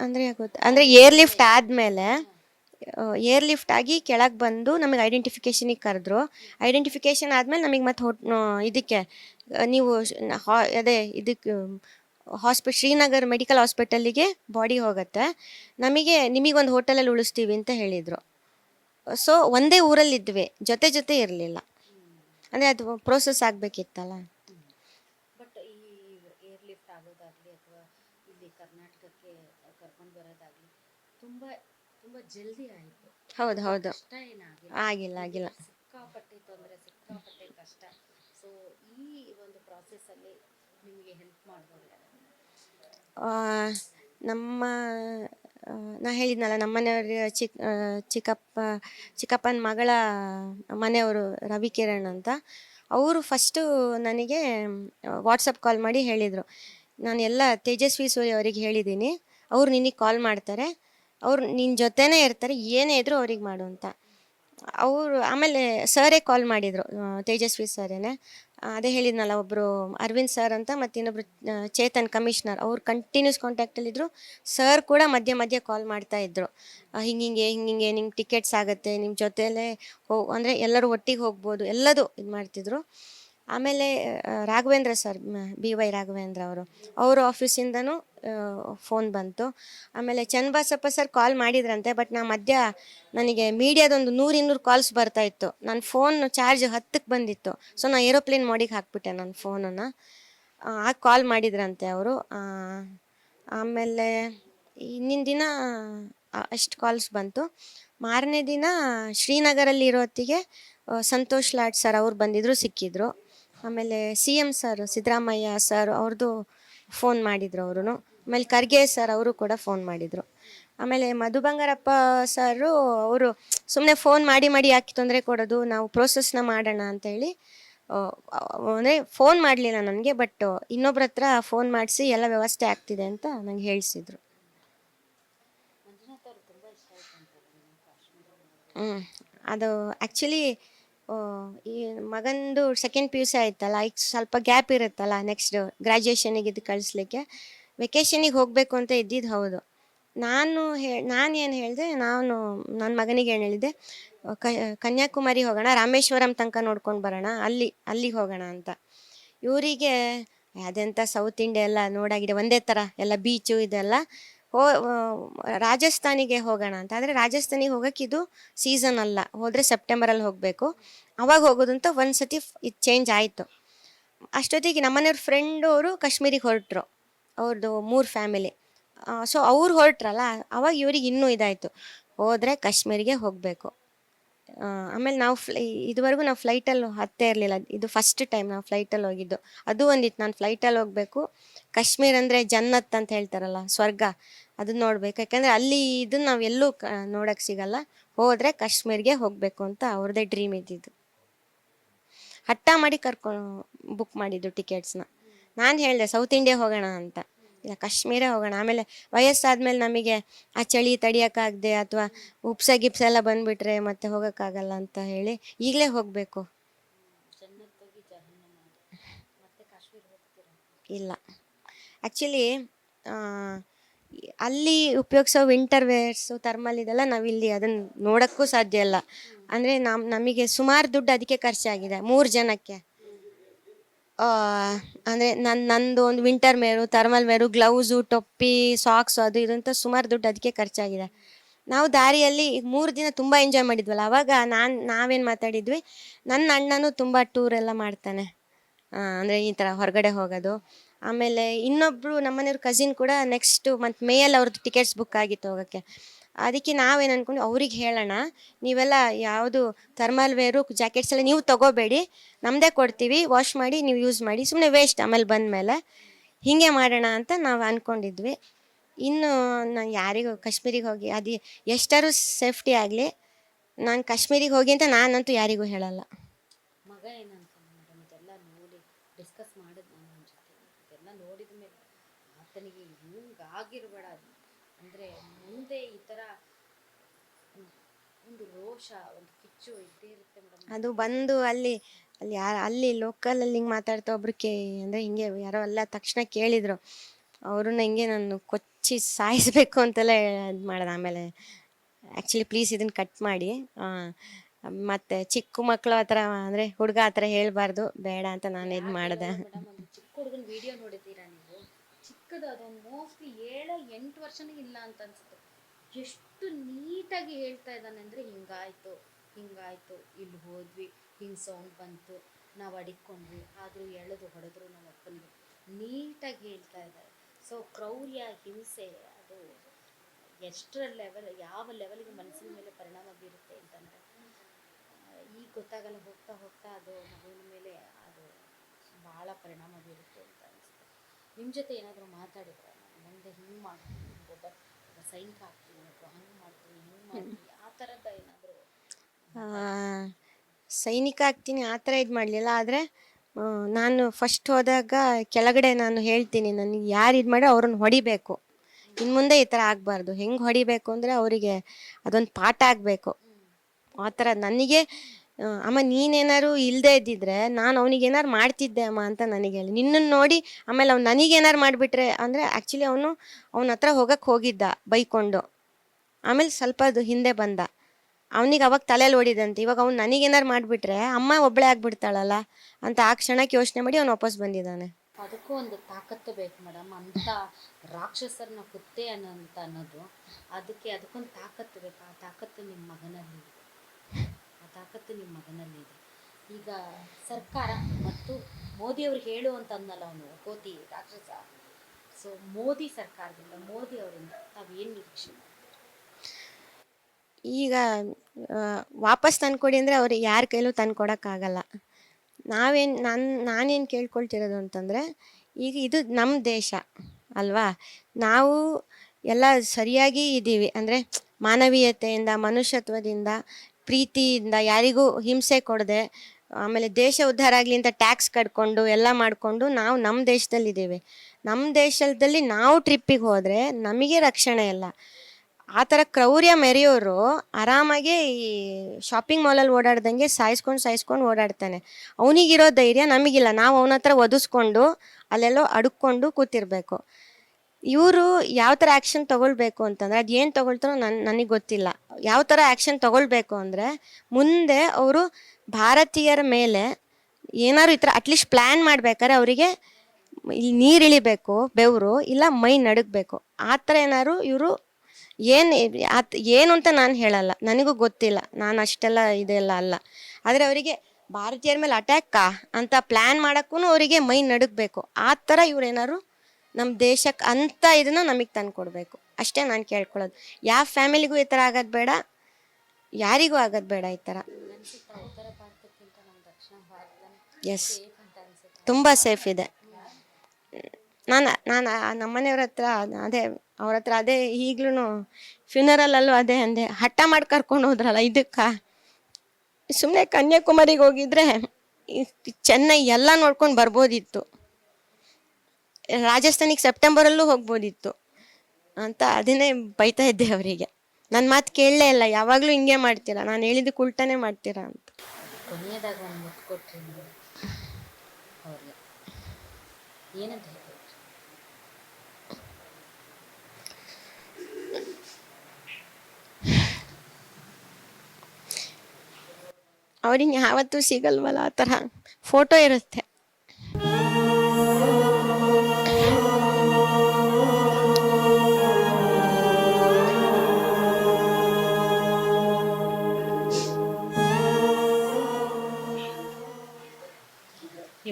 ಅಂದರೆ ಆಗುತ್ತೆ ಅಂದರೆ ಏರ್ ಲಿಫ್ಟ್ ಆದಮೇಲೆ ಏರ್ ಲಿಫ್ಟ್ ಆಗಿ ಕೆಳಗೆ ಬಂದು ನಮಗೆ ಐಡೆಂಟಿಫಿಕೇಷನಿಗೆ ಕರೆದ್ರು. ಐಡೆಂಟಿಫಿಕೇಷನ್ ಆದಮೇಲೆ ನಮಗೆ ಮತ್ತೆ ಹೊಟ್ ಇದಕ್ಕೆ ನೀವು ಅದೇ ಇದಕ್ಕೆ ಹಾಸ್ಪಿ ಶ್ರೀನಗರ್ ಮೆಡಿಕಲ್ ಹಾಸ್ಪಿಟಲಿಗೆ ಬಾಡಿ ಹೋಗುತ್ತೆ. ನಮಗೆ ನಿಮಗೊಂದು ಹೋಟೆಲಲ್ಲಿ ಉಳಿಸ್ತೀವಿ ಅಂತ ಹೇಳಿದರು. ಸೊ ಒಂದೇ ಊರಲ್ಲಿದ್ವಿ. ಜೊತೆ ಜೊತೆ ಇರಲಿಲ್ಲ. ಅಂದರೆ ಅದು ಪ್ರೋಸೆಸ್ ಆಗಬೇಕಿತ್ತಲ್ಲ ಬಟ್ ಈ ಏರ್ ಲಿಫ್ಟ್ ಆಗೋದಾಗಲಿ ಅಥವಾ ಇಲ್ಲಿ ಕರ್ನಾಟಕಕ್ಕೆ ಕರ್ಕೊಂಡು ಬರೋದಾಗಲಿ ತುಂಬ ತುಂಬ ಜಲ್ದಿ ಆಯಿತು. ಹೌದು ಹೌದು. ಕಷ್ಟ ಏನಾಗಿಲ್ಲ. ಆಗಿಲ್ಲ ಆಗಿಲ್ಲ. ಸಿಕ್ಕಾಪಟ್ಟೆ ತೊಂದರೆ ಸಿಕ್ಕಾಪಟ್ಟೆ ಕಷ್ಟ. ಸೊ ಈ ಒಂದು ಪ್ರಾಸೆಸ್ಸಲ್ಲಿ ನಿಮಗೆ ಹೆಲ್ಪ್ ಮಾಡ್ಬೋದು ಆ, ನಮ್ಮ ಆ, ನಾ ಹೇಳಿದ್ನಲ್ಲ ನಮ್ಮ ಚಿಕ್ಕ ಚಿಕ್ ಆ, ಚಿಕ್ಕಪ್ಪ ಚಿಕ್ಕಪ್ಪನ ಮಗಳ ಮನೆಯವರು ರವಿಕಿರಣ್ ಅಂತ. ಅವರು ಫಸ್ಟು ನನಗೆ ವಾಟ್ಸಪ್ ಕಾಲ್ ಮಾಡಿ ಹೇಳಿದರು. ನಾನು ಎಲ್ಲ ತೇಜಸ್ವಿ ಸೂರ್ಯ ಅವರಿಗೆ ಹೇಳಿದ್ದೀನಿ. ಅವ್ರು ನಿನಗೆ ಕಾಲ್ ಮಾಡ್ತಾರೆ. ಅವ್ರು ನಿನ್ನ ಜೊತೆನೇ ಇರ್ತಾರೆ, ಏನೇ ಇದ್ರೂ ಅವ್ರಿಗೆ ಮಾಡು ಅಂತ. ಅವರು ಆಮೇಲೆ ಸರೇ ಕಾಲ್ ಮಾಡಿದರು ತೇಜಸ್ವಿ ಸರೇನೆ ಅದೇ ಹೇಳಿದ್ನಲ್ಲ ಒಬ್ಬರು ಅರವಿಂದ್ ಸರ್ ಅಂತ, ಮತ್ತು ಇನ್ನೊಬ್ರು ಚೇತನ್ ಕಮಿಷನರ್. ಅವ್ರು ಕಂಟಿನ್ಯೂಸ್ ಕಾಂಟ್ಯಾಕ್ಟಲ್ಲಿದ್ದರು ಸರ್ ಕೂಡ ಮಧ್ಯೆ ಮಧ್ಯೆ ಕಾಲ್ ಮಾಡ್ತಾ ಇದ್ರು. ಹಿಂಗೆ ಹಿಂಗಿಂಗೆ ಹಿಂಗಿಂಗೆ ನಿಮ್ಗೆ ಟಿಕೆಟ್ಸ್ ಆಗುತ್ತೆ ನಿಮ್ಮ ಜೊತೆಲೇ ಹೋ, ಅಂದರೆ ಎಲ್ಲರೂ ಒಟ್ಟಿಗೆ ಹೋಗ್ಬೋದು, ಎಲ್ಲದೂ ಇದು ಮಾಡ್ತಿದ್ರು. ಆಮೇಲೆ Raghavendra sir B Y Raghavendra ಅವರು ಅವರು ಆಫೀಸಿಂದನೂ ಫೋನ್ ಬಂತು. ಆಮೇಲೆ ಚನ್ನಬಸಪ್ಪ ಸರ್ ಕಾಲ್ ಮಾಡಿದ್ರಂತೆ, ಬಟ್ ನಾ ಮಧ್ಯ ನನಗೆ ಮೀಡಿಯಾದೊಂದು ನೂರು ಇನ್ನೂರು ಕಾಲ್ಸ್ ಬರ್ತಾ ಇತ್ತು. ನನ್ನ ಫೋನ್ ಚಾರ್ಜ್ ಹತ್ತಕ್ಕೆ ಬಂದಿತ್ತು. ಸೊ ನಾನು ಏರೋಪ್ಲೇನ್ ಮೋಡಿಗೆ ಹಾಕ್ಬಿಟ್ಟೆ ನನ್ನ ಫೋನನ್ನು. ಆಗ ಕಾಲ್ ಮಾಡಿದ್ರಂತೆ ಅವರು. ಆಮೇಲೆ ಇನ್ನಿನ ದಿನ ಅಷ್ಟು ಕಾಲ್ಸ್ ಬಂತು. ಮಾರನೇ ದಿನ ಶ್ರೀನಗರಲ್ಲಿ ಇರೋ ಹೊತ್ತಿಗೆ ಸಂತೋಷ್ ಲಾಡ್ ಸರ್ ಅವ್ರು ಬಂದಿದ್ರು, ಸಿಕ್ಕಿದ್ರು. ಆಮೇಲೆ C M sir, Siddaramaiah sir ಅವ್ರದ್ದು ಫೋನ್ ಮಾಡಿದ್ರು ಅವರು ಆಮೇಲೆ ಖರ್ಗೆ ಸರ್ ಅವರು ಕೂಡ ಫೋನ್ ಮಾಡಿದರು. ಆಮೇಲೆ ಮಧು ಬಂಗಾರಪ್ಪ ಸರು ಅವರು ಸುಮ್ಮನೆ ಫೋನ್ ಮಾಡಿ ಮಾಡಿ ಯಾಕೆ ತೊಂದರೆ ಕೊಡೋದು, ನಾವು ಪ್ರೋಸೆಸ್ನ ಮಾಡೋಣ ಅಂತೇಳಿ ಅಂದರೆ ಫೋನ್ ಮಾಡಲಿಲ್ಲ ನನಗೆ ಬಟ್ ಇನ್ನೊಬ್ರ ಹತ್ರ ಫೋನ್ ಮಾಡಿಸಿ ಎಲ್ಲ ವ್ಯವಸ್ಥೆ ಆಗ್ತಿದೆ ಅಂತ ನಂಗೆ ಹೇಳಿಸಿದ್ರು. ಹ್ಞೂ ಅದು ಆ್ಯಕ್ಚುಲಿ ಈ ಮಗಂದು ಸೆಕೆಂಡ್ ಪಿ ಯು ಸಿ ಆಯ್ತಲ್ಲ, ಈಗ ಸ್ವಲ್ಪ ಗ್ಯಾಪ್ ಇರುತ್ತಲ್ಲ ನೆಕ್ಸ್ಟ್ ಗ್ರ್ಯಾಜುಯೇಷನಿಗೆ ಇದು ಕಳಿಸ್ಲಿಕ್ಕೆ ವೆಕೇಷನಿಗೆ ಹೋಗಬೇಕು ಅಂತ ಇದ್ದಿದ್ದು ಹೌದು. ನಾನು ಹೇ, ನಾನು ಏನು ಹೇಳಿದೆ, ನಾನು ನನ್ನ ಮಗನಿಗೆ ಏನು ಹೇಳಿದೆ ಕ, ಕನ್ಯಾಕುಮಾರಿ ಹೋಗೋಣ, ರಾಮೇಶ್ವರಂ ತನಕ ನೋಡ್ಕೊಂಡು ಬರೋಣ, ಅಲ್ಲಿ ಅಲ್ಲಿಗೆ ಹೋಗೋಣ ಅಂತ. ಇವರಿಗೆ ಅದೆಂಥ ಸೌತ್ ಇಂಡಿಯಾ ಎಲ್ಲ ನೋಡಾಗಿದೆ, ಒಂದೇ ಥರ ಎಲ್ಲ ಬೀಚು ಇದೆಲ್ಲ ಹೋ ರಾಜಸ್ಥಾನಿಗೆ ಹೋಗೋಣ ಅಂತ. ಆದರೆ ರಾಜಸ್ಥಾನಿಗೆ ಹೋಗೋಕೆ ಇದು ಸೀಸನ್ ಅಲ್ಲ. ಹೋದರೆ ಸೆಪ್ಟೆಂಬರಲ್ಲಿ ಹೋಗಬೇಕು. ಅವಾಗ ಹೋಗೋದಂತ ಒಂದು ಸತಿ ಇದು ಚೇಂಜ್ ಆಯಿತು. ಅಷ್ಟೊತ್ತಿಗೆ ನಮ್ಮನೆಯವ್ರ ಫ್ರೆಂಡ್ ಅವರು ಕಾಶ್ಮೀರಿಗೆ ಹೊರಟ್ರು. ಅವ್ರದ್ದು ಮೂರು ಫ್ಯಾಮಿಲಿ ಸೊ ಅವ್ರು ಹೊರಟ್ರಲ್ಲ, ಅವಾಗ ಇವ್ರಿಗೆ ಇನ್ನೂ ಇದಾಯಿತು. ಹೋದರೆ ಕಾಶ್ಮೀರಿಗೆ ಹೋಗಬೇಕು. ಆಮೇಲೆ ನಾವು ಫ್ಲೈ ಇದುವರೆಗೂ ನಾವು ಫ್ಲೈಟಲ್ಲಿ ಹತ್ತೇ ಇರಲಿಲ್ಲ. ಇದು ಫಸ್ಟ್ ಟೈಮ್ ನಾವು ಫ್ಲೈಟಲ್ಲಿ ಹೋಗಿದ್ದು. ಅದು ಒಂದಿತ್ತು. ನಾನು ಫ್ಲೈಟಲ್ಲಿ ಹೋಗಬೇಕು. ಕಾಶ್ಮೀರ್ ಅಂದರೆ ಜನ್ನತ್ ಅಂತ ಹೇಳ್ತಾರಲ್ಲ, ಸ್ವರ್ಗ. ಅದನ್ನ ನೋಡ್ಬೇಕು. ಯಾಕಂದ್ರೆ ಅಲ್ಲಿ ಇದನ್ನ ನಾವು ಎಲ್ಲೂ ಕ ನೋಡೋಕ್ಕೆ ಸಿಗಲ್ಲ. ಹೋದ್ರೆ ಕಾಶ್ಮೀರ್ಗೆ ಹೋಗಬೇಕು ಅಂತ ಅವ್ರದೇ ಡ್ರೀಮ್ ಇದ್ದಿದ್ದು. ಹಠ ಮಾಡಿ ಕರ್ಕೊಂಡು ಬುಕ್ ಮಾಡಿದ್ದು ಟಿಕೆಟ್ಸ್ನ ನಾನು ಹೇಳಿದೆ ಸೌತ್ ಇಂಡಿಯಾ ಹೋಗೋಣ ಅಂತ. ಇಲ್ಲ ಕಾಶ್ಮೀರ ಹೋಗೋಣ. ಆಮೇಲೆ ವಯಸ್ಸಾದ್ಮೇಲೆ ನಮಗೆ ಆ ಚಳಿ ತಡಿಯೋಕ್ಕಾಗದೆ ಅಥವಾ ಉಪ್ಸ ಗಿಪ್ಸ ಎಲ್ಲ ಬಂದ್ಬಿಟ್ರೆ ಮತ್ತೆ ಹೋಗೋಕ್ಕಾಗಲ್ಲ ಅಂತ ಹೇಳಿ ಈಗಲೇ ಹೋಗಬೇಕು. ಇಲ್ಲ. ಆ್ಯಕ್ಚುಲಿ ಅಲ್ಲಿ ಉಪಯೋಗಿಸೋ ವಿಂಟರ್ ವೇರ್ಸು ಥರ್ಮಲ್ ಇದೆಲ್ಲ ನಾವಿಲ್ಲಿ ಅದನ್ನು ನೋಡೋಕ್ಕೂ ಸಾಧ್ಯ ಇಲ್ಲ. ಅಂದರೆ ನಮ್ಮ ನಮಗೆ ಸುಮಾರು ದುಡ್ಡು ಅದಕ್ಕೆ ಖರ್ಚಾಗಿದೆ ಮೂರು ಜನಕ್ಕೆ. ಅಂದರೆ ನನ್ನ ನಂದು ಒಂದು winter wear thermal wear gloves ಟೊಪ್ಪಿ ಸಾಕ್ಸು ಅದು ಇದು ಸುಮಾರು ದುಡ್ಡು ಅದಕ್ಕೆ ಖರ್ಚಾಗಿದೆ ನಾವು ದಾರಿಯಲ್ಲಿ ಮೂರು ದಿನ ತುಂಬ ಎಂಜಾಯ್ ಮಾಡಿದ್ವಲ್ಲ, ಅವಾಗ ನಾನು, ನಾವೇನು ಮಾತಾಡಿದ್ವಿ ನನ್ನ ಅಣ್ಣನೂ ತುಂಬ ಟೂರೆಲ್ಲ ಮಾಡ್ತಾನೆ. ಅಂದರೆ ಈ ಥರ ಹೊರಗಡೆ ಹೋಗೋದು. ಆಮೇಲೆ ಇನ್ನೊಬ್ಬರು ನಮ್ಮನೆಯವ್ರ ಕಸಿನ್ ಕೂಡ ನೆಕ್ಸ್ಟ್ ಮಂತ್ ಮೇಯಲ್ಲಿ ಅವ್ರದ್ದು ಟಿಕೆಟ್ಸ್ ಬುಕ್ ಆಗಿತ್ತು ಹೋಗೋಕ್ಕೆ. ಅದಕ್ಕೆ ನಾವೇನು ಅಂದ್ಕೊಂಡು ಅವ್ರಿಗೆ ಹೇಳೋಣ, ನೀವೆಲ್ಲ ಯಾವುದು ಥರ್ಮಲ್ ವೇರು ಜಾಕೆಟ್ಸ್ ಎಲ್ಲ ನೀವು ತಗೋಬೇಡಿ ನಮ್ಮದೇ ಕೊಡ್ತೀವಿ ವಾಶ್ ಮಾಡಿ, ನೀವು ಯೂಸ್ ಮಾಡಿ ಸುಮ್ಮನೆ ವೇಸ್ಟ್ ಆಮೇಲೆ ಬಂದಮೇಲೆ ಹೀಗೆ ಮಾಡೋಣ ಅಂತ ನಾವು ಅಂದ್ಕೊಂಡಿದ್ವಿ ಇನ್ನು ನಾನು ಯಾರಿಗೂ ಕಾಶ್ಮೀರಿಗೆ ಹೋಗಿ, ಅದು ಎಷ್ಟಾರು ಸೇಫ್ಟಿ ಆಗಲಿ, ನಾನು ಕಾಶ್ಮೀರಿಗೆ ಹೋಗಿ ಅಂತ ನಾನಂತೂ ಯಾರಿಗೂ ಹೇಳಲ್ಲ. ಮಗ ಏನಂತ ಡಿಸ್ಕಸ್ ನೋಡಿದ ಮೇಲೆ ಆತನಿಗೆ ಹಿಂಗಾಗಿರ್ಬೇಡ ಅಂದರೆ ಮುಂದೆ ಈ ಥರ ಒಂದು ರೋಷ ಒಂದು ಕಿಚ್ಚು ಇದ್ದೇ ಇರುತ್ತೆ ಮೇಡಮ್ ಅದು ಬಂದು ಅಲ್ಲಿ ಅಲ್ಲಿ ಯಾರು ಅಲ್ಲಿ ಲೋಕಲಲ್ಲಿ ಹಿಂಗೆ ಮಾತಾಡ್ತಾ ಒಬ್ರು ಕೇ ಅಂದರೆ ಹಿಂಗೆ ಯಾರೋ ಎಲ್ಲ ತಕ್ಷಣ ಕೇಳಿದ್ರು. ಅವ್ರನ್ನ ಹಿಂಗೆ ನಾನು ಕೊಚ್ಚಿ ಸಾಯಿಸ್ಬೇಕು ಅಂತೆಲ್ಲ ಇದು ಮಾಡ್ದೆ. ಆಮೇಲೆ ಆ್ಯಕ್ಚುಲಿ ಪ್ಲೀಸ್ ಇದನ್ನು ಕಟ್ ಮಾಡಿ. ಆ, ಮತ್ತೆ ಚಿಕ್ಕ ಮಕ್ಕಳು ಆ ಥರ ಅಂದರೆ ಹುಡುಗ ಆ ಥರ ಹೇಳಬಾರ್ದು. ಬೇಡ ಅಂತ ನಾನು ಇದು ಮಾಡಿದೆ. ಹುಡುಗನ ವಿಡಿಯೋ ನೋಡಿದ್ದೀರಾ ನೀವು? ಚಿಕ್ಕದು ಅದು ಮೋಸ್ಟ್ಲಿ ಏಳ ಎಂಟು ವರ್ಷನೂ ಇಲ್ಲ ಅಂತ ಅನ್ಸುತ್ತೆ. ಎಷ್ಟು ನೀಟಾಗಿ ಹೇಳ್ತಾ ಇದ್ದಾನೆ ಅಂದರೆ ಹಿಂಗಾಯ್ತು ಹಿಂಗಾಯ್ತು. ಇಲ್ಲಿ ಹೋದ್ವಿ, ಹಿಂಗೆ ಸೌಂಡ್ ಬಂತು, ನಾವು ಅಡಿಕೊಂಡ್ವಿ, ಆದರೂ ಎಳೆದು ಹೊಡೆದ್ರು ನಮ್ಮ ಅಪ್ಪನಿಗೆ. ನೀಟಾಗಿ ಹೇಳ್ತಾ ಇದ್ದಾರೆ. ಸೊ ಕ್ರೌರ್ಯ, ಹಿಂಸೆ, ಅದು ಎಷ್ಟರ ಲೆವೆಲ್ ಯಾವ ಲೆವೆಲ್ಗೆ ಮನಸ್ಸಿನ ಮೇಲೆ ಪರಿಣಾಮ ಬೀರುತ್ತೆ ಅಂತಂದರೆ ಈಗ ಗೊತ್ತಾಗಲ್ಲ, ಹೋಗ್ತಾ ಹೋಗ್ತಾ ಅದು ಮಗುವಿನ ಮೇಲೆ ಭಾಳ ಪರಿಣಾಮ ಬೀರುತ್ತೆ ಅಂತ ಅನಿಸುತ್ತೆ. ನಿಮ್ಮ ಜೊತೆ ಏನಾದರೂ ಮಾತಾಡಿದ್ರೆ ನಾನು ಮುಂದೆ ಹಿಂಗೆ ಮಾಡ್ತೀನಿ ಒಬ್ಬ ಸೈನಿಕ ಆಗ್ತೀನಿ ಅಥವಾ ಹಂಗೆ ಮಾಡ್ತೀನಿ, ಹಿಂಗೆ ಮಾಡ್ತೀನಿ, ಆ ಥರದ ಏನಾದರೂ ಸೈನಿಕ ಆಗ್ತೀನಿ, ಆ ಥರ ಇದು ಮಾಡಲಿಲ್ಲ. ಆದರೆ ನಾನು ಫಸ್ಟ್ ಹೋದಾಗ ಕೆಳಗಡೆ ನಾನು ಹೇಳ್ತೀನಿ, ನನಗೆ ಯಾರು ಇದು ಮಾಡೋ ಅವ್ರನ್ನ ಹೊಡಿಬೇಕು. ಇನ್ನು ಮುಂದೆ ಈ ಥರ ಆಗಬಾರ್ದು. ಹೆಂಗೆ ಹೊಡಿಬೇಕು ಅಂದರೆ ಅವರಿಗೆ ಅದೊಂದು ಪಾಠ ಆಗಬೇಕು. ಆ ಥರ ನನಗೆ ಅಮ್ಮ ನೀನೇನಾರು ಇಲ್ಲದೆ ಇದ್ದಿದ್ರೆ ನಾನು ಅವನಿಗೆ ಏನಾರು ಮಾಡ್ತಿದ್ದೆ ಅಮ್ಮ ಅಂತ ನನಗೆ ಹೇಳಿ. ನಿನ್ನನ್ನು ನೋಡಿ ಆಮೇಲೆ ಅವ್ನು ನನಗೇನಾರು ಮಾಡಿಬಿಟ್ರೆ ಅಂದರೆ ಆ್ಯಕ್ಚುಲಿ ಅವನು ಅವನ ಹತ್ರ ಹೋಗಕ್ಕೆ ಹೋಗಿದ್ದ ಬೈಕೊಂಡು. ಆಮೇಲೆ ಸ್ವಲ್ಪ ಅದು ಹಿಂದೆ ಬಂದ. ಅವನಿಗೆ ಅವಾಗ ತಲೆಯಲ್ಲಿ ಓಡಿದಂತೆ. ಇವಾಗ ಅವ್ನು ನನಗೇನಾರು ಮಾಡಿಬಿಟ್ರೆ ಅಮ್ಮ ಒಬ್ಬಳೇ ಆಗ್ಬಿಡ್ತಾಳಲ್ಲ ಅಂತ ಆ ಕ್ಷಣಕ್ಕೆ ಯೋಚನೆ ಮಾಡಿ ಅವ್ನು ವಾಪಸ್ ಬಂದಿದ್ದಾನೆ. ಅದಕ್ಕೂ ಒಂದು ತಾಕತ್ತು ಬೇಕು ಮೇಡಮ್. ಅಂತ ರಾಕ್ಷಸರನ್ನ ಕುತ್ತೆ ಅನ್ನೋಂತ ಅನ್ನೋದು. ಅದಕ್ಕೆ ಅದಕ್ಕೊಂದು ತಾಕತ್ತು ಬೇಕು. ಆ ತಾಕತ್ತು ನಿಮ್ಮ ಮಗನಲ್ಲಿ ತಾಕತ್ತು ನಿಮ್ಮ ಮಗನಲ್ಲಿ ಇದೆ ಈಗ ಸರ್ಕಾರ ಮತ್ತು ಮೋದಿಯವರು ಹೇಳುವಂತ ಅಂದಲ್ಲ ಅವನು, ಕೋತಿ ರಾಕ್ಷಸ ಸೊ ಮೋದಿ ಸರ್ಕಾರದಿಂದ, ಮೋದಿ ಅವರಿಂದ ತಾವೇನು ನಿರೀಕ್ಷೆ ಈಗ ವಾಪಸ್ ತಂದ್ಕೊಡಿ ಅಂದರೆ ಅವ್ರು ಯಾರ ಕೈಲೂ ತಂದ್ಕೊಡೋಕ್ಕಾಗಲ್ಲ. ನಾವೇನು, ನಾನು, ನಾನೇನು ಕೇಳ್ಕೊಳ್ತಿರೋದು ಅಂತಂದರೆ, ಈಗ ಇದು ನಮ್ಮ ದೇಶ, ಅಲ್ವಾ? ನಾವು ಎಲ್ಲ ಸರಿಯಾಗಿ ಇದ್ದೀವಿ ಅಂದರೆ ಮಾನವೀಯತೆಯಿಂದ, ಮನುಷ್ಯತ್ವದಿಂದ ಪ್ರೀತಿಯಿಂದ ಯಾರಿಗೂ ಹಿಂಸೆ ಕೊಡದೆ, ಆಮೇಲೆ ದೇಶ ಉದ್ಧಾರ ಆಗಲಿ ಅಂತ ಟ್ಯಾಕ್ಸ್ ಕಟ್ಕೊಂಡು ಎಲ್ಲ ಮಾಡಿಕೊಂಡು ನಾವು ನಮ್ಮ ದೇಶದಲ್ಲಿದ್ದೇವೆ. ನಮ್ಮ ದೇಶದಲ್ಲಿ ನಾವು ಟ್ರಿಪ್ಪಿಗೆ ಹೋದರೆ ನಮಗೆ ರಕ್ಷಣೆ ಇಲ್ಲ. ಆ ಥರ ಕ್ರೌರ್ಯ ಮೆರೆಯೋರು ಆರಾಮಾಗಿ ಈ ಶಾಪಿಂಗ್ ಮಾಲಲ್ಲಿ ಓಡಾಡ್ದಂಗೆ ಸಾಯಿಸ್ಕೊಂಡು ಸಾಯಿಸ್ಕೊಂಡು ಓಡಾಡ್ತಾನೆ. ಅವನಿಗಿರೋ ಧೈರ್ಯ ನಮಗಿಲ್ಲ. ನಾವು ಅವನ ಹತ್ರ ಒದಿಸ್ಕೊಂಡು ಅಲ್ಲೆಲ್ಲೋ ಅಡುಕೊಂಡು ಕೂತಿರ್ಬೇಕು. ಇವರು ಯಾವ ತರ ಆಕ್ಷನ್ ತಗೊಳ್ಬೇಕು ಅಂತಂದ್ರೆ, ಅದ್ ಏನ್ ತಗೊಳ್ತಾರೋ ನನ್, ನನಗೆ ಗೊತ್ತಿಲ್ಲ. ಯಾವ ತರ ಆಕ್ಷನ್ ತಗೊಳ್ಬೇಕು ಅಂದ್ರೆ, ಮುಂದೆ ಅವರು ಭಾರತೀಯರ ಮೇಲೆ ಏನಾದ್ರು ಈ ತರ ಅಟ್ಲೀಸ್ಟ್ ಪ್ಲಾನ್ ಮಾಡ್ಬೇಕಾದ್ರೆ ಅವರಿಗೆ ಇಲ್ಲಿ ನೀರು ಇಳಿಬೇಕು, ಬೆವರು, ಇಲ್ಲ ಮೈ ನಡುಗ್ಬೇಕು. ಆ ಥರ ಏನಾದ್ರು ಇವರು ಏನು ಏನು ಅಂತ ನಾನು ಹೇಳಲ್ಲ. ನನಗೂ ಗೊತ್ತಿಲ್ಲ. ನಾನು ಅಷ್ಟೆಲ್ಲ ಇದೆಲ್ಲ ಅಲ್ಲ. ಆದರೆ ಅವರಿಗೆ ಭಾರತೀಯರ ಮೇಲೆ ಅಟ್ಯಾಕಾ ಅಂತ ಪ್ಲ್ಯಾನ್ ಮಾಡೋಕ್ಕೂ ಅವರಿಗೆ ಮೈ ನಡುಗಬೇಕು. ಆ ಥರ ಇವ್ರು ನಮ್ಮ ದೇಶಕ್ಕೆ ಅಂತ ಇದನ್ನ ನಮಗೆ ತಂದು ಕೊಡಬೇಕು. ಅಷ್ಟೇ ನಾನು ಕೇಳ್ಕೊಳ್ಳೋದು ಯಾವ ಫ್ಯಾಮಿಲಿಗೂ ಈ ಥರ ಆಗೋದು ಬೇಡ, ಯಾರಿಗೂ ಆಗೋದು ಬೇಡ ಈ ಥರ ಎಸ್ ತುಂಬ ಸೇಫ್ ಇದೆ. ನಾನು ನಾನು ನಮ್ಮನೆಯವ್ರ ಹತ್ರ ಅದೇ, ಅವ್ರ ಹತ್ರ ಅದೇ ಈಗ್ಲೂ ಫ್ಯೂನರಲಲ್ಲೂ ಅದೇ ಅಂದೆ, ಹಠ ಮಾಡಿ ಕರ್ಕೊಂಡು ಹೋದ್ರಲ್ಲ ಇದಕ್ಕೆ? ಸುಮ್ಮನೆ ಕನ್ಯಾಕುಮಾರಿಗೆ ಹೋಗಿದ್ರೆ ಚೆನ್ನೈ ಎಲ್ಲ ನೋಡ್ಕೊಂಡು ಬರ್ಬೋದಿತ್ತು. ರಾಜಸ್ಥಾನಿಗೆ ಸೆಪ್ಟೆಂಬರಲ್ಲೂ ಹೋಗ್ಬೋದಿತ್ತು. ಅಂತ ಅದನ್ನೇ ಬೈತಾ ಇದ್ದೆ ಅವರಿಗೆ. ನನ್ನ ಮಾತು ಕೇಳಲೇ ಇಲ್ಲ ಯಾವಾಗಲೂ ಹಿಂಗೆ ಮಾಡ್ತೀರಾ? ನಾನು ಹೇಳಿದ್ದಕ್ಕೆ ಉಲ್ಟಾನೇ ಮಾಡ್ತೀರಾ ಅಂತ. ಕೊನೆಯದಾಗ ಒಂದು ಮುತ್ತು ಕೊಟ್ರಿ ನೀವು. ಅವ್ರಿಗೆ. ಏನಂತ ಅವ್ರಿಗೆ ಯಾವತ್ತೂ ಸಿಗಲ್ವಲ್ಲ ಆ ಥರ ಫೋಟೋ ಇರುತ್ತೆ.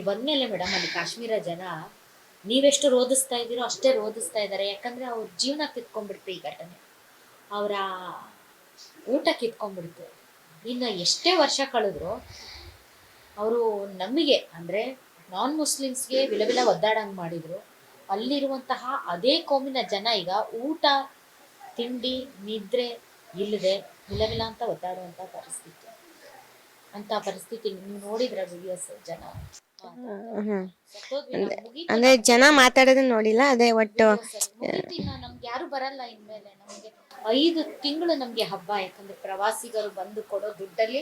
ನೀವು ಬಂದ್ಮೇಲೆ ಮೇಡಮ್ ಅಲ್ಲಿ ಕಾಶ್ಮೀರ ಜನ ನೀವೆಷ್ಟು ರೋಧಿಸ್ತಾ ಇದ್ದೀರೋ ಅಷ್ಟೇ ರೋಧಿಸ್ತಾ ಇದ್ದಾರೆ. ಯಾಕಂದ್ರೆ ಅವ್ರ ಜೀವನ ಕಿತ್ಕೊಂಡ್ಬಿಡ್ತು ಈ ಘಟನೆ. ಅವರ ಊಟ ಕಿತ್ಕೊಂಡ್ಬಿಡ್ತು. ಇನ್ನು ಎಷ್ಟೇ ವರ್ಷ ಕಳೆದ್ರು ಅವರು ನಮಗೆ, ಅಂದರೆ ನಾನ್ ಮುಸ್ಲಿಮ್ಸ್ಗೆ ವಿಲವಿಲ ವಿಲ ಒದ್ದಾಡಂಗೆ ಮಾಡಿದ್ರು. ಅಲ್ಲಿರುವಂತಹ ಅದೇ ಕೋಮಿನ ಜನ ಈಗ ಊಟ, ತಿಂಡಿ, ನಿದ್ರೆ ಇಲ್ಲದೆ ವಿಲ ವಿಲ ಅಂತ ಒದ್ದಾಡುವಂಥ ಪರಿಸ್ಥಿತಿ. ಅಂತ ಪರಿಸ್ಥಿತಿ ನೀವು ನೋಡಿದ್ರ ವಿಡಿಯೋಸ್ ಜನ? ನಾವು, ಜನ ಮಾತಾಡೋದನ್ನ ನೋಡಿಲ್ಲ ಅದೇ ಒಟ್ಟು ನಮ್ಗೆ ಯಾರು ಬರಲ್ಲ ಇನ್ಮೇಲೆ. ನಮ್ಗೆ ಐದು ತಿಂಗಳು ನಮ್ಗೆ ಹಬ್ಬ ಯಾಕಂದ್ರೆ ಪ್ರವಾಸಿಗರು ಬಂದು ಕೊಡೋ ದುಡ್ಡಲ್ಲಿ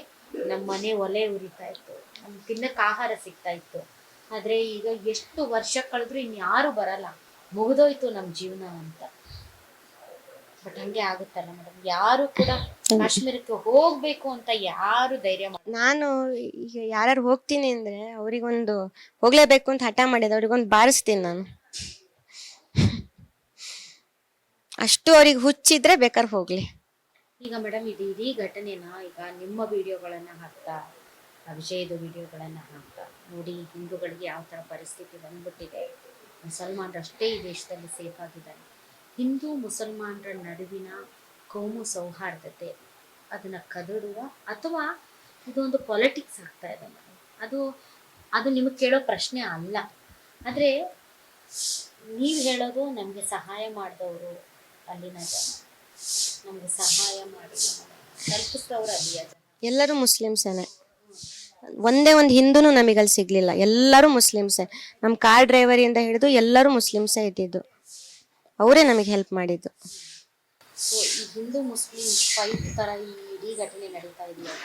ನಮ್ಮ ಮನೆ ಒಲೆ ಉರಿತಾ ಇತ್ತು. ನಮ್ಗೆ ತಿನ್ನಕ್ ಆಹಾರ ಸಿಗ್ತಾ ಇತ್ತು. ಆದ್ರೆ ಈಗ ಎಷ್ಟು ವರ್ಷ ಕಳೆದ್ರು ಇನ್ಯಾರು ಬರಲ್ಲ. ಮುಗಿದೋಯ್ತು ನಮ್ ಜೀವನ ಅಂತ. ಬಟ್ ಹಂಗೆ ಆಗುತ್ತಲ್ಲ ಮೇಡಮ್ ಯಾರು ಕೂಡ ಕಾಶ್ಮೀರಕ್ಕೆ ಹೋಗ್ಬೇಕು ಅಂತ ಯಾರು ಧೈರ್ಯ ಮಾಡ ನಾನು ಈಗ ಯಾರ್ಯಾರು ಹೋಗ್ತೀನಿ ಅಂದ್ರೆ ಅವ್ರಿಗೊಂದು ಹೋಗ್ಲೇಬೇಕು ಅಂತ ಹಠ ಮಾಡಿದ ಅವ್ರಿಗೊಂದು ಬಾರಿಸ್ತೀನಿ ನಾನು. ಅಷ್ಟು ಅವ್ರಿಗೆ ಹುಚ್ಚಿದ್ರೆ ಬೇಕಾದ್ರೆ ಹೋಗ್ಲಿ. ಈಗ ಮೇಡಮ್ ಇದು ಇಡೀ ಘಟನೆನ? ಈಗ ನಿಮ್ಮ ವಿಡಿಯೋಗಳನ್ನ ಹಾಕ್ತಾ ಆ ವಿಷಯದ ವಿಡಿಯೋಗಳನ್ನ ಹಾಕ್ತಾ ನೋಡಿ ಹಿಂದೂಗಳಿಗೆ ಯಾವ ತರ ಪರಿಸ್ಥಿತಿ ಬಂದ್ಬಿಟ್ಟಿದೆ. ಮುಸಲ್ಮಾನರು ಅಷ್ಟೇ ಈ ದೇಶದಲ್ಲಿ ಸೇಫ್ ಆಗಿದ್ದಾರೆ ಹಿಂದೂ ಮುಸಲ್ಮಾನರ ನಡುವಿನ ಕೋಮು ಸೌಹಾರ್ದತೆ, ಅದನ್ನು ಕದಡುವ ಅಥವಾ ಇದೊಂದು ಪಾಲಿಟಿಕ್ಸ್ ಆಗ್ತಾ ಇದೆ ಮೇಡಮ್. ಅದು ಅದು ನಿಮಗೆ ಕೇಳೋ ಪ್ರಶ್ನೆ ಅಲ್ಲ. ಆದರೆ, ನೀವು ಹೇಳೋದು ನಮಗೆ ಸಹಾಯ ಮಾಡಿದವರು ಅಲ್ಲಿನ ಜನ. ನಮಗೆ ಸಹಾಯ ಮಾಡಿ ಕಲ್ಪಿಸ್ತವ್ರು ಅಲ್ಲಿಯ ಜನ. ಎಲ್ಲರೂ ಮುಸ್ಲಿಮ್ಸೇನೆ ಒಂದೇ ಒಂದು ಹಿಂದೂನು ನಮಗಲ್ಲಿ ಸಿಗ್ಲಿಲ್ಲ. ಎಲ್ಲರೂ ಮುಸ್ಲಿಮ್ಸೇ. ನಮ್ಮ ಕಾರ್ ಡ್ರೈವರಿಂದ ಹಿಡಿದು ಎಲ್ಲರೂ ಮುಸ್ಲಿಮ್ಸೇ ಇದ್ದಿದ್ದು. ಅವರೇ ನಮಗೆ ಹೆಲ್ಪ್ ಮಾಡಿದ್ದು. ಸೊ ಈ ಹಿಂದೂ ಮುಸ್ಲಿಂ ಫೈಟ್ ಥರ ಈ ಘಟನೆ ನಡೀತಾ ಇದೆಯಲ್ಲ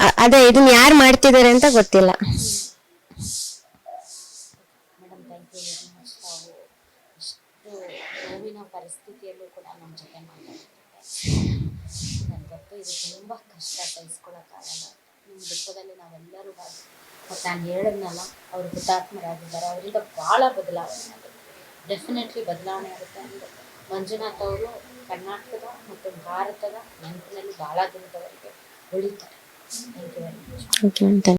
ಅ- ಅದೇ ಇದನ್ನ ಯಾರು ಮಾಡ್ತಿದ್ದಾರೆ ಅಂತ ಗೊತ್ತಿಲ್ಲ. Madam thank you very much ತಾವು ಇಷ್ಟು ನೋವಿನ ಪರಿಸ್ಥಿತಿಯಲ್ಲೂ ಕೂಡ ನಮ್ಮ ಜೊತೆ ಮಾತಾಡ್ತಿದ್ದಾರೆ. ನನಗೆ ಗೊತ್ತು ಇದು ತುಂಬ ಕಷ್ಟ ಸಹಿಸ್ಕೊಳಕ್ಕಾಗಲ್ಲ ನಿಮ್ಮ ದುಃಖದಲ್ಲಿ ನಾವೆಲ್ಲರೂ ಭಾಗಿ ಮತ್ತು ನಾನು ಹೇಳಿದ್ನಲ್ಲ ಅವರು ಹುತಾತ್ಮರಾಗಿದ್ದಾರೆ. ಅವರಿಂದ ಭಾಳ ಬದಲಾವಣೆ ಆಗುತ್ತೆ ಡೆಫಿನೆಟ್ಲಿ ಬದಲಾವಣೆ ಆಗುತ್ತೆ ಅಂದರೆ ಮಂಜುನಾಥ್ ಅವರು ಕರ್ನಾಟಕದ ಮತ್ತು ಭಾರತದ ನೆನಪಿನಲ್ಲಿ ಭಾಳ ದಿನದವರೆಗೆ ಉಳಿತಾರೆ. Thank you very much